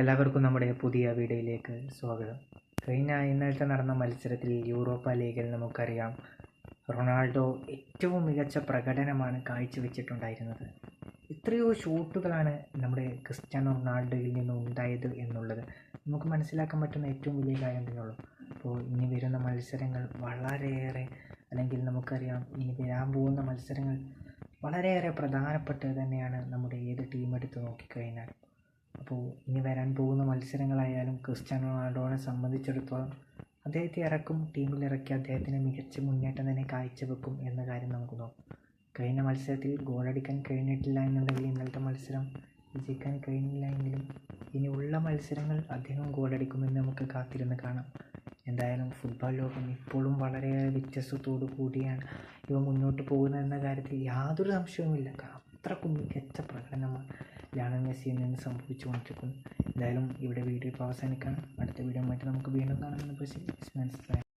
എല്ലാവർക്കും നമ്മുടെ പുതിയ വീഡിയോയിലേക്ക് സ്വാഗതം. കഴിഞ്ഞ ഇന്നലത്തെ നടന്ന മത്സരത്തിൽ യൂറോപ്പ ലീഗിൽ നമുക്കറിയാം റൊണാൾഡോ ഏറ്റവും മികച്ച പ്രകടനമാണ് കാഴ്ചവെച്ചിട്ടുണ്ടായിരുന്നത്. എത്രയോ ഷൂട്ടുകളാണ് നമ്മുടെ ക്രിസ്ത്യാനോ റൊണാൾഡോയിൽ നിന്ന് ഉണ്ടായത് എന്നുള്ളത് നമുക്ക് മനസ്സിലാക്കാൻ പറ്റുന്ന ഏറ്റവും വലിയ കാര്യം തന്നെയുള്ളൂ. അപ്പോൾ ഇനി വരുന്ന മത്സരങ്ങൾ വളരെയേറെ അല്ലെങ്കിൽ നമുക്കറിയാം ഇനി വരാൻ പോകുന്ന മത്സരങ്ങൾ വളരെയേറെ പ്രധാനപ്പെട്ടത് തന്നെയാണ് നമ്മുടെ ഏത് ടീം എടുത്ത് നോക്കിക്കഴിഞ്ഞാൽ. അപ്പോൾ ഇനി വരാൻ പോകുന്ന മത്സരങ്ങളായാലും ക്രിസ്ത്യാനോ റൊണാൾഡോനെ സംബന്ധിച്ചിടത്തോളം അദ്ദേഹത്തെ ഇറക്കും ടീമിൽ ഇറക്കി അദ്ദേഹത്തിന് മികച്ച മുന്നേറ്റം തന്നെ കാഴ്ചവെക്കും എന്ന കാര്യം നമുക്ക് നോക്കാം. കഴിഞ്ഞ മത്സരത്തിൽ ഗോളടിക്കാൻ കഴിഞ്ഞിട്ടില്ല എന്നുണ്ടെങ്കിൽ ഇന്നലത്തെ മത്സരം വിജയിക്കാൻ കഴിഞ്ഞില്ല എങ്കിലും ഉള്ള മത്സരങ്ങൾ അദ്ദേഹം ഗോളടിക്കുമെന്ന് നമുക്ക് കാത്തിരുന്ന് കാണാം. എന്തായാലും ഫുട്ബോൾ ലോകം ഇപ്പോഴും വളരെ വ്യത്യസ്തത്തോടു കൂടിയാണ് ഇവ മുന്നോട്ട് പോകുന്നത് എന്ന കാര്യത്തിൽ യാതൊരു സംശയവുമില്ല. കാരണം അത്രക്കും മികച്ച പ്രകടനമാണ് ലയണൽ മെസ്സിയിൽ നിന്ന് സംഭവിച്ചുകൊണ്ടിരിക്കുന്നു എന്തായാലും ഇവിടെ വീഡിയോ ഇപ്പോൾ അവസാനിക്കുകയാണ്. അടുത്ത വീഡിയോ മറ്റും നമുക്ക് വീണ്ടും കാണാമെന്ന് പ്രതീക്ഷിക്കുന്നു